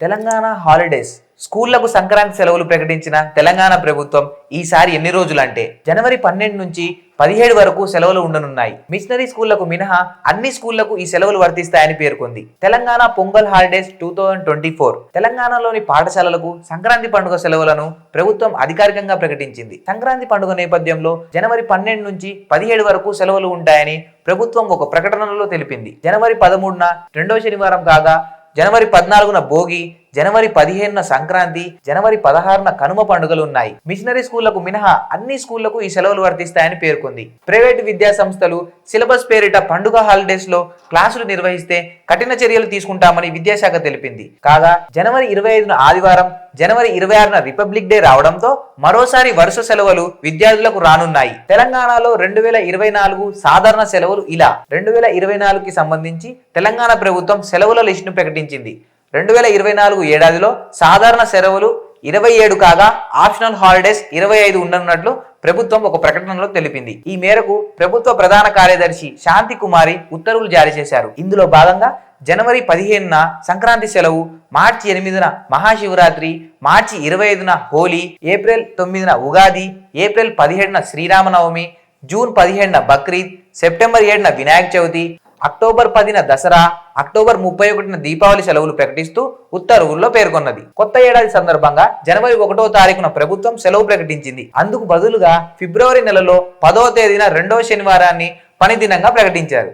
Telangana holidays. స్కూళ్ళకు సంక్రాంతి సెలవులు ప్రకటించిన తెలంగాణ ప్రభుత్వం ఈసారి ఎన్ని రోజులు అంటే జనవరి పన్నెండు నుంచి పదిహేడు వరకు సెలవులు ఉండనున్నాయి. మిషనరీ స్కూళ్ళకు మినహా అన్ని స్కూళ్ళకు ఈ సెలవులు వర్తిస్తాయని పేర్కొంది. Telangana Pongal holidays two thousand twenty four. తెలంగాణలోని పాఠశాలలకు సంక్రాంతి పండుగ సెలవులను ప్రభుత్వం అధికారికంగా ప్రకటించింది. సంక్రాంతి పండుగ నేపథ్యంలో జనవరి పన్నెండు నుంచి పదిహేడు వరకు సెలవులు ఉంటాయని ప్రభుత్వం ఒక ప్రకటనలో తెలిపింది. జనవరి పదమూడున రెండవ శనివారం కాగా జనవరి పద్నాలుగున భోగి జనవరి పదిహేనున సంక్రాంతి జనవరి పదహారున కనుమ పండుగలు ఉన్నాయి మిషనరీ స్కూళ్ళకు మినహా అన్ని స్కూళ్ళకు ఈ సెలవులు వర్తిస్తాయని పేర్కొంది. ప్రైవేటు విద్యా సంస్థలు సిలబస్ పేరిట పండుగ హాలిడేస్లో క్లాసులు నిర్వహిస్తే కఠిన చర్యలు తీసుకుంటామని విద్యాశాఖ తెలిపింది. కాగా జనవరి ఇరవై ఐదున ఆదివారం జనవరి ఇరవై ఆరున రిపబ్లిక్ డే రావడంతో మరోసారి వరుస సెలవులు విద్యార్థులకు రానున్నాయి. తెలంగాణలో రెండు వేల ఇరవై నాలుగు సాధారణ సెలవులు ఇలా. రెండు వేల ఇరవై నాలుగుకి సంబంధించి తెలంగాణ ప్రభుత్వం సెలవుల లిస్టును ప్రకటించింది. రెండు వేల ఇరవై నాలుగు ఏడాదిలో సాధారణ సెలవులు ఇరవై ఏడు కాగా ఆప్షనల్ హాలిడేస్ ఇరవై ఐదు ఉండనున్నట్లు ప్రభుత్వం ఒక ప్రకటనలో తెలిపింది. ఈ మేరకు ప్రభుత్వ ప్రధాన కార్యదర్శి శాంతి కుమారి ఉత్తర్వులు జారీ చేశారు. ఇందులో భాగంగా జనవరి పదిహేనున సంక్రాంతి సెలవు మార్చి ఎనిమిదిన మహాశివరాత్రి మార్చి ఇరవై ఐదున హోలీ ఏప్రిల్ తొమ్మిదిన ఉగాది ఏప్రిల్ పదిహేడున శ్రీరామనవమి జూన్ పదిహేడున బక్రీద్ సెప్టెంబర్ ఏడున వినాయక చవితి అక్టోబర్ పదిన దసరా అక్టోబర్ ముప్పై ఒకటిన దీపావళి సెలవులు ప్రకటిస్తూ ఉత్తర్వుల్లో పేర్కొన్నది. కొత్త ఏడాది సందర్భంగా జనవరి ఒకటో తారీఖున ప్రభుత్వం సెలవు ప్రకటించింది. అందుకు బదులుగా ఫిబ్రవరి నెలలో పదవ తేదీన రెండవ శనివారాన్ని పనిదినంగా ప్రకటించారు.